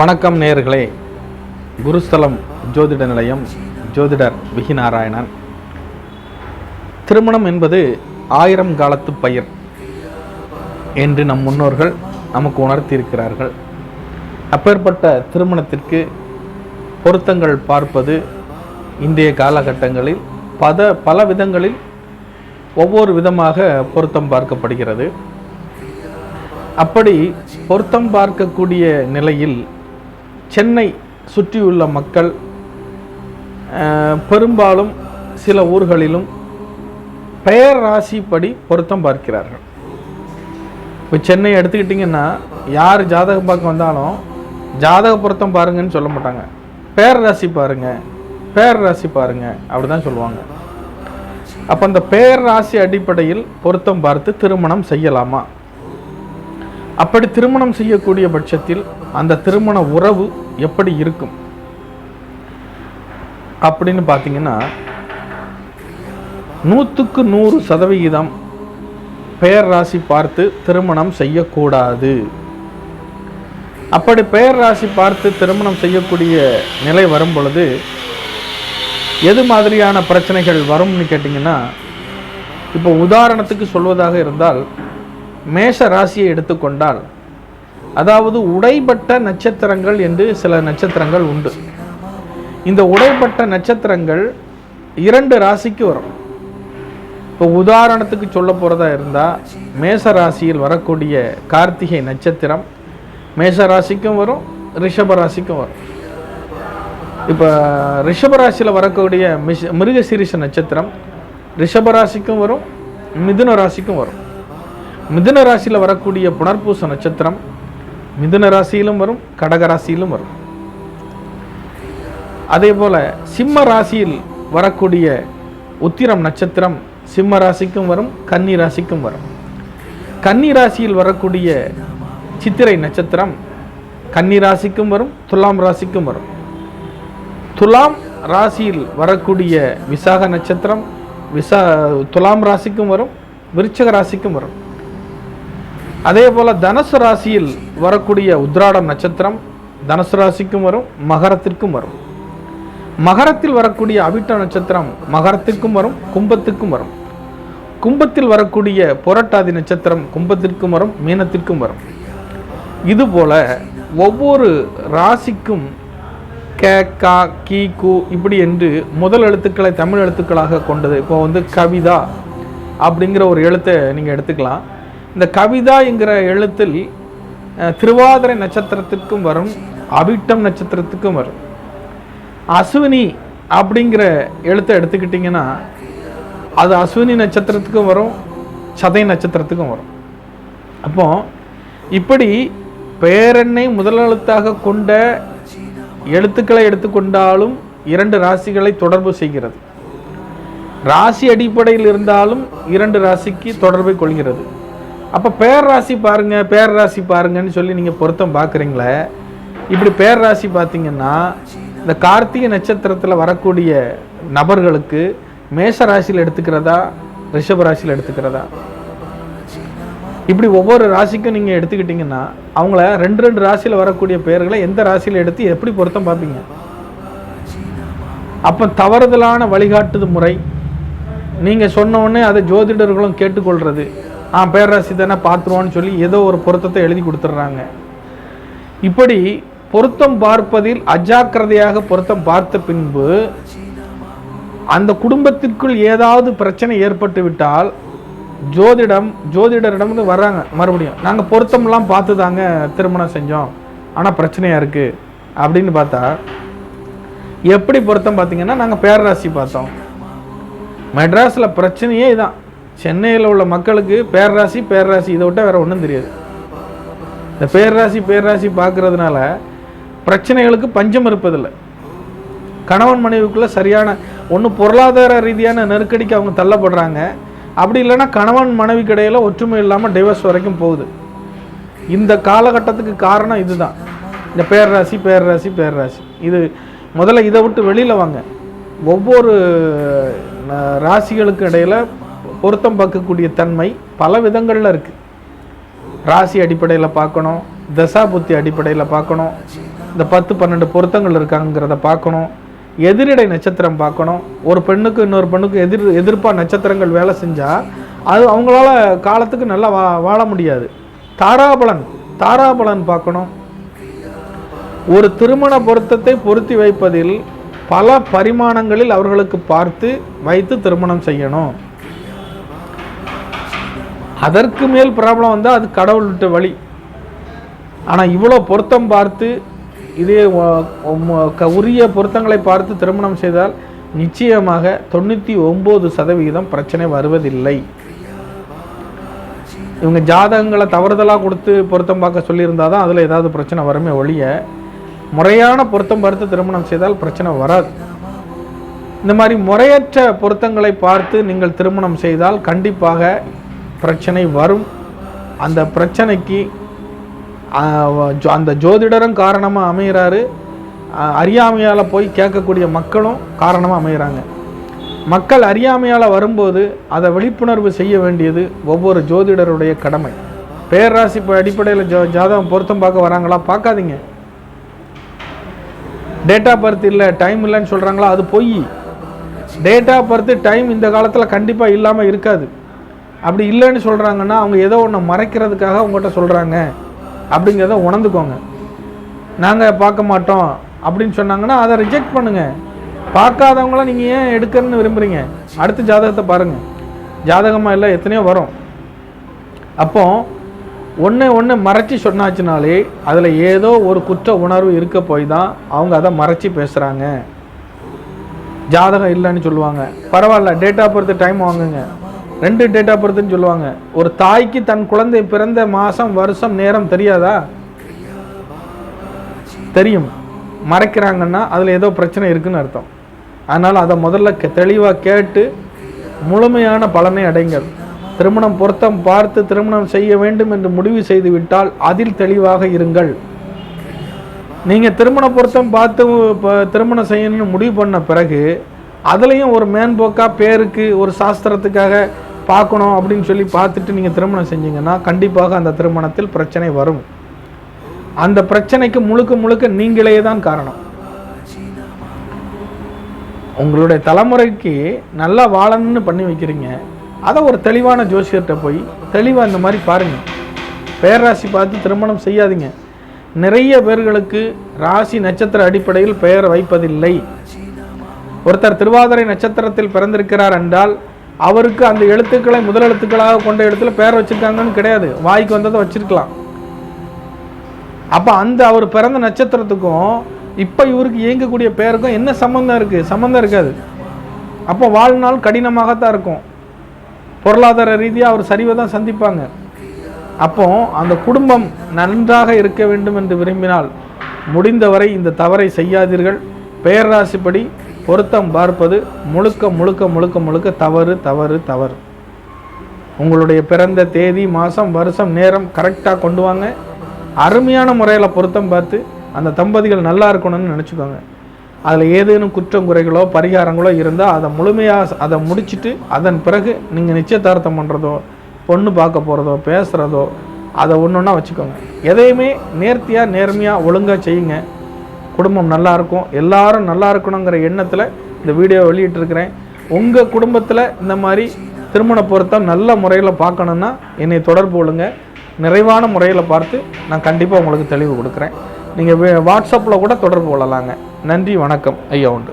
வணக்கம் நேர்களே குருஸ்தலம் ஜோதிட நிலையம் ஜோதிடர் விகி நாராயணன். திருமணம் என்பது ஆயிரம் காலத்து பயிர் என்று நம் முன்னோர்கள் நமக்கு உணர்த்தியிருக்கிறார்கள். அப்பேற்பட்ட திருமணத்திற்கு பொருத்தங்கள் பார்ப்பது இன்றைய காலகட்டங்களில் பத பல விதங்களில் ஒவ்வொரு விதமாக பொருத்தம் பார்க்கப்படுகிறது. அப்படி பொருத்தம் பார்க்கக்கூடிய நிலையில் சென்னை சுற்றியுள்ள மக்கள் பெரும்பாலும் சில ஊர்களிலும் பெயர் ராசிப்படி பொருத்தம் பார்க்கிறார்கள். இப்போ சென்னை எடுத்துக்கிட்டிங்கன்னா யார் ஜாதகம் பார்க்க வந்தாலும் ஜாதக பொருத்தம் பாருங்கன்னு சொல்ல மாட்டாங்க. பேர் ராசி பாருங்க பேர் ராசி பாருங்க அப்படி தான் சொல்லுவாங்க. அப்போ அந்த பேர் ராசி அடிப்படையில் பொருத்தம் பார்த்து திருமணம் செய்யலாமா? அப்படி திருமணம் செய்யக்கூடிய பட்சத்தில் அந்த திருமண உறவு எப்படி இருக்கும்? அப்படின்னு பார்த்தீங்கன்னா நூற்றுக்கு நூறு சதவிகிதம் பெயர் ராசி பார்த்து திருமணம் செய்யக்கூடாது. அப்படி பெயர் ராசி பார்த்து திருமணம் செய்யக்கூடிய நிலை வரும் பொழுது எது மாதிரியான பிரச்சனைகள் வரும்னு கேட்டிங்கன்னா இப்போ உதாரணத்துக்கு சொல்வதாக இருந்தால் மேஷ ராசியை எடுத்துக்கொண்டால் அதாவது உடைபட்ட நட்சத்திரங்கள் என்று சில நட்சத்திரங்கள் உண்டு. இந்த உடைபட்ட நட்சத்திரங்கள் இரண்டு ராசிக்கு வரும். இப்போ உதாரணத்துக்கு சொல்ல போகிறதா இருந்தால் மேச ராசியில் வரக்கூடிய கார்த்திகை நட்சத்திரம் மேச ராசிக்கும் வரும் ரிஷப ராசிக்கும் வரும். இப்போ ரிஷபராசியில் வரக்கூடிய மிஷ மிருகசீரிஷ நட்சத்திரம் ரிஷபராசிக்கும் வரும் மிதுன ராசிக்கும் வரும். மிதுன ராசியில் வரக்கூடிய புனர்பூச நட்சத்திரம் மிதுன ராசியிலும் வரும் கடக ராசியிலும் வரும். அதே போல சிம்ம ராசியில் வரக்கூடிய உத்திரம் நட்சத்திரம் சிம்ம ராசிக்கும் வரும் கன்னி ராசிக்கும் வரும். கன்னி ராசியில் வரக்கூடிய சித்திரை நட்சத்திரம் கன்னி ராசிக்கும் வரும் துலாம் ராசிக்கும் வரும். துலாம் ராசியில் வரக்கூடிய விசாக நட்சத்திரம் விசா துலாம் ராசிக்கும் வரும் விருச்சக ராசிக்கும் வரும். அதே போல் தனுசு ராசியில் வரக்கூடிய உத்ராடம் நட்சத்திரம் தனுசு ராசிக்கும் வரும் மகரத்திற்கும் வரும். மகரத்தில் வரக்கூடிய அவிட்ட நட்சத்திரம் மகரத்திற்கும் வரும் கும்பத்துக்கும் வரும். கும்பத்தில் வரக்கூடிய புரட்டாதி நட்சத்திரம் கும்பத்திற்கும் வரும் மீனத்திற்கும் வரும். இதுபோல ஒவ்வொரு ராசிக்கும் கே கா கி கு இப்படி என்று முதல் எழுத்துக்களை தமிழ் எழுத்துக்களாக கொண்டது. இப்போ வந்து கவிதா அப்படிங்கிற ஒரு எழுத்தை நீங்கள் எடுத்துக்கலாம். இந்த கவிதா என்கிற எழுத்தில் திருவாதிரை நட்சத்திரத்திற்கும் வரும் அவிட்டம் நட்சத்திரத்துக்கும் வரும். அஸ்வினி அப்படிங்கிற எழுத்தை எடுத்துக்கிட்டிங்கன்னா அது அஸ்வினி நட்சத்திரத்துக்கும் வரும் சதை நட்சத்திரத்துக்கும் வரும். அப்போ இப்படி பேரெண்ணை முதலெழுத்தாக கொண்ட எழுத்துக்களை எடுத்துக்கொண்டாலும் இரண்டு ராசிகளை தொடர்பு செய்கிறது. ராசி அடிப்படையில் இருந்தாலும் இரண்டு ராசிக்கு தொடர்பை கொள்கிறது. அப்போ பேர் ராசி பாருங்க பேர் ராசி பாருங்கன்னு சொல்லி நீங்கள் பொருத்தம் பார்க்குறீங்களே இப்படி பேரராசி பார்த்தீங்கன்னா இந்த கார்த்திகை நட்சத்திரத்தில் வரக்கூடிய நபர்களுக்கு மேஷ ராசியில் எடுத்துக்கிறதா ரிஷப ராசியில் எடுத்துக்கிறதா? இப்படி ஒவ்வொரு ராசிக்கும் நீங்கள் எடுத்துக்கிட்டிங்கன்னா அவங்கள ரெண்டு ரெண்டு ராசியில் வரக்கூடிய பெயர்களை எந்த ராசியில் எடுத்து எப்படி பொருத்தம் பார்ப்பீங்க அப்போ தவறுதலான வழிகாட்டுது முறை. நீங்கள் சொன்ன உடனே அதை ஜோதிடர்களும் கேட்டுக்கொள்கிறது ஆ பேரராசி தானே பார்த்துருவோன்னு சொல்லி ஏதோ ஒரு பொருத்தத்தை எழுதி கொடுத்துட்றாங்க. இப்படி பொருத்தம் பார்ப்பதில் அஜாக்கிரதையாக பொருத்தம் பார்த்த பின்பு அந்த குடும்பத்திற்குள் ஏதாவது பிரச்சனை ஏற்பட்டு விட்டால் ஜோதிடம் ஜோதிடரிடம்னு வர்றாங்க மறுபடியும். நாங்கள் பொருத்தம்லாம் பார்த்து தாங்க திருமணம் செஞ்சோம் ஆனால் பிரச்சனையாக இருக்குது அப்படின்னு பார்த்தா எப்படி பொருத்தம் பார்த்தீங்கன்னா நாங்கள் பேரராசி பார்த்தோம். மெட்ராஸில் பிரச்சனையே இதான். சென்னையில் உள்ள மக்களுக்கு பேரராசி பேரராசி இதை விட்டால் வேறு ஒன்றும் தெரியாது. இந்த பேரராசி பேரராசி பார்க்கறதுனால பிரச்சனைகளுக்கு பஞ்சம் இருப்பதில்லை. கணவன் மனைவிக்குள்ளே சரியான ஒன்று பொருளாதார ரீதியான நெருக்கடிக்கு அவங்க தள்ளப்படுறாங்க. அப்படி இல்லைன்னா கணவன் மனைவிக்கு இடையில் ஒற்றுமை இல்லாமல் டைவர்ஸ் வரைக்கும் போகுது. இந்த காலகட்டத்துக்கு காரணம் இதுதான். இந்த பேரராசி பேரராசி பேரராசி இது முதல்ல இதை விட்டு வெளியில் வாங்க. ஒவ்வொரு ராசிகளுக்கு இடையில பொருத்தம் பார்க்கக்கூடிய தன்மை பல விதங்களில் இருக்குது ராசி அடிப்படையில் பார்க்கணும் தசா புத்தி அடிப்படையில் பார்க்கணும் இந்த பத்து பன்னெண்டு பொருத்தங்கள் இருக்காங்கிறத பார்க்கணும் எதிரிடை நட்சத்திரம் பார்க்கணும் ஒரு பெண்ணுக்கு இன்னொரு பெண்ணுக்கு எதிர் எதிர்ப்பாக நட்சத்திரங்கள் வேலை செஞ்சால் அது அவங்களால காலத்துக்கு நல்லா வா வாழ முடியாது. தாராபலன் தாராபலன் பார்க்கணும். ஒரு திருமண பொருத்தத்தை பொருத்தி வைப்பதில் பல பரிமாணங்களில் அவர்களுக்கு பார்த்து வைத்து திருமணம் செய்யணும். அதற்கு மேல் ப்ராப்ளம் வந்தால் அது கடவுள் விட்ட வழி. ஆனால் இவ்வளோ பொருத்தம் பார்த்து இதே க- உரிய பொருத்தங்களை பார்த்து திருமணம் செய்தால் நிச்சயமாக தொண்ணூற்றி ஒம்பது சதவிகிதம் பிரச்சனை வருவதில்லை. இவங்க ஜாதகங்களை தவறுதலாக கொடுத்து பொருத்தம் பார்க்க சொல்லியிருந்தா தான் அதில் ஏதாவது பிரச்சனை வருமே ஒழிய முறையான பொருத்தம் பார்த்து திருமணம் செய்தால் பிரச்சனை வராது. இந்த மாதிரி முறையற்ற பொருத்தங்களை பார்த்து நீங்கள் திருமணம் செய்தால் கண்டிப்பாக பிரச்சனை வரும். அந்த பிரச்சனைக்கு அந்த ஜோதிடரும் காரணமாக அமைகிறாரு அறியாமையால் போய் கேட்கக்கூடிய மக்களும் காரணமாக அமைகிறாங்க மக்கள் அறியாமையால் வரும்போது அதை விழிப்புணர்வு செய்ய வேண்டியது ஒவ்வொரு ஜோதிடருடைய கடமை. பேராசி இப்போ அடிப்படையில் ஜோ ஜாதகம் பொருத்தம் பார்க்க வராங்களா? பார்க்காதீங்க. டேட் ஆஃப் பர்த் இல்லை டைம் இல்லைன்னு சொல்கிறாங்களா அது பொய். டேட் ஆஃப் பர்த் டைம் இந்த காலத்தில் கண்டிப்பாக இல்லாமல் இருக்காது. அப்படி இல்லைன்னு சொல்கிறாங்கன்னா அவங்க ஏதோ ஒன்று மறைக்கிறதுக்காக உங்கள்கிட்ட சொல்கிறாங்க அப்படிங்கிறத உணர்ந்துக்கோங்க. நாங்கள் பார்க்க மாட்டோம் அப்படின்னு சொன்னாங்கன்னா அதை ரிஜெக்ட் பண்ணுங்கள் பார்க்காதவங்களாம் நீங்கள் ஏன் எடுக்கணும்னு விரும்புகிறீங்க அடுத்த ஜாதகத்தை பாருங்கள் ஜாதகமாக இல்லை எத்தனையோ வரும். அப்போ ஒன்று ஒன்று மறைச்சி சொன்னாச்சுனாலே அதில் ஏதோ ஒரு குற்ற உணர்வு இருக்க போய் தான் அவங்க அதை மறைச்சி பேசுகிறாங்க ஜாதகம் இல்லைன்னு சொல்லுவாங்க. பரவாயில்ல டேட் ஆஃப் பர்த் டைம் வாங்குங்க. ரெண்டு டேட் ஆஃப் பர்த்னு சொல்லுவாங்க. ஒரு தாய்க்கு தன் குழந்தை பிறந்த மாதம் வருஷம் நேரம் தெரியாதா? தெரியும். மறைக்கிறாங்கன்னா அதில் ஏதோ பிரச்சனை இருக்குன்னு அர்த்தம். அதனால் அதை முதல்ல தெளிவாக கேட்டு முழுமையான பலனை அடைங்கள். திருமணம் பொருத்தம் பார்த்து திருமணம் செய்ய வேண்டும் என்று முடிவு செய்து விட்டால் அதில் தெளிவாக இருங்கள். நீங்கள் திருமண பொருத்தம் பார்த்து திருமணம் செய்யணும்னு முடிவு பண்ண பிறகு அதுலேயும் ஒரு மேன்போக்காக பேருக்கு ஒரு சாஸ்திரத்துக்காக பார்க்கணும் அப்படின்னு சொல்லி பார்த்துட்டு நீங்கள் திருமணம் செஞ்சீங்கன்னா கண்டிப்பாக அந்த திருமணத்தில் பிரச்சனை வரும். அந்த பிரச்சனைக்கு முழுக்க முழுக்க நீங்களே தான் காரணம். உங்களுடைய தலைமுறைக்கு நல்லா வாழணும்னு பண்ணி வைக்கிறீங்க. அதை ஒரு தெளிவான ஜோசியர்கிட்ட போய் தெளிவாக இந்த மாதிரி பாருங்கள் பேராசி பார்த்து திருமணம் செய்யாதீங்க. நிறைய பேர்களுக்கு ராசி நட்சத்திர அடிப்படையில் பெயர் வைப்பதில்லை. ஒருத்தர் திருவாதிரை நட்சத்திரத்தில் பிறந்திருக்கிறார் என்றால் அவருக்கு அந்த எழுத்துக்களை முதல் எழுத்துக்களாக கொண்ட இடத்துல பெயர் வச்சுருக்காங்கன்னு கிடையாது. வாய்க்கு வந்ததை வச்சுருக்கலாம். அப்போ அந்த அவர் பிறந்த நட்சத்திரத்துக்கும் இப்போ இவருக்கு இயங்கக்கூடிய பெயருக்கும் என்ன சம்மந்தம் இருக்குது சம்மந்தம் இருக்காது. அப்போ வாழ்நாள் கடினமாகத்தான் இருக்கும். பொருளாதார ரீதியாக அவர் சரிவை தான் சந்திப்பாங்க. அப்போ அந்த குடும்பம் நன்றாக இருக்க வேண்டும் என்று விரும்பினால் முடிந்தவரை இந்த தவறை செய்யாதீர்கள். பெயர் ராசிப்படி பொருத்தம் பார்ப்பது முழுக்க முழுக்க முழுக்க முழுக்க தவறு தவறு தவறு. உங்களுடைய பிறந்த தேதி மாதம் வருஷம் நேரம் கரெக்டாக கொண்டு வாங்க. அருமையான முறையில் பொருத்தம் பார்த்து அந்த தம்பதிகள் நல்லா இருக்கணும்னு நினச்சிக்கோங்க. அதில் ஏதேனும் குற்றம் குறைகளோ பரிகாரங்களோ இருந்தால் அதை முழுமையாக அதை முடிச்சுட்டு அதன் பிறகு நீங்கள் நிச்சயதார்த்தம் பண்ணுறதோ பொண்ணு பார்க்க போகிறதோ பேசுகிறதோ அதை ஒன்று ஒன்றா வச்சுக்கோங்க. எதையுமே நேர்த்தியாக நேர்மையாக ஒழுங்காக செய்யுங்க. குடும்பம் நல்லா இருக்கும் எல்லாரும் நல்லா இருக்கணுங்கிற எண்ணத்தில் இந்த வீடியோ வெளியிட்டிருக்கிறேன். உங்கள் குடும்பத்தில் இந்த மாதிரி திருமண பொருத்தம் நல்ல முறையில் பார்க்கணுன்னா என்னை தொடர்பு கொள்ளுங்க. நிறைவான முறையில் பார்த்து நான் கண்டிப்பாக உங்களுக்கு தெளிவு கொடுக்குறேன். நீங்கள் வாட்ஸ்அப்பில் கூட தொடர்பு கொள்ளலாங்க. நன்றி வணக்கம். ஐயா உண்டு.